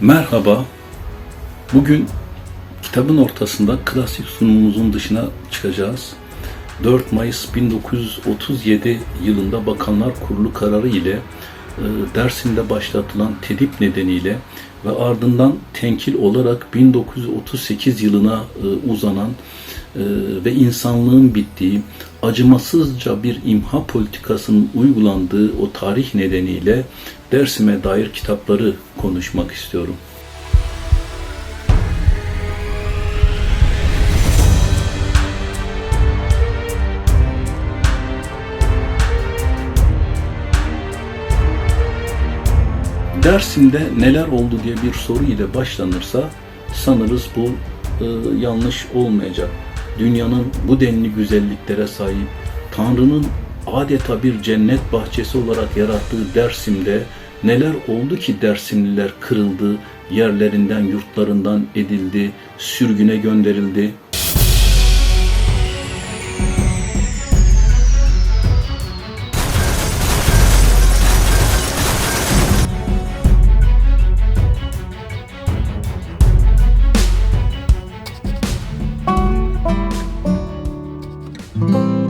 Merhaba. Bugün kitabın ortasında klasik sunumumuzun dışına çıkacağız. 4 Mayıs 1937 yılında Bakanlar Kurulu kararı ile e, Dersim'de başlatılan tedip nedeniyle ve ardından tenkil olarak 1938 yılına e, uzanan e, ve insanlığın bittiği acımasızca bir imha politikasının uygulandığı o tarih nedeniyle Dersim'e dair kitapları konuşmak istiyorum. Dersim'de neler oldu diye bir soru ile başlanırsa sanırız bu e, yanlış olmayacak. Dünyanın bu denli güzelliklere sahip, Tanrı'nın adeta bir cennet bahçesi olarak yarattığı Dersim'de Neler oldu ki Dersimliler kırıldı, yerlerinden, yurtlarından edildi, sürgüne gönderildi. Müzik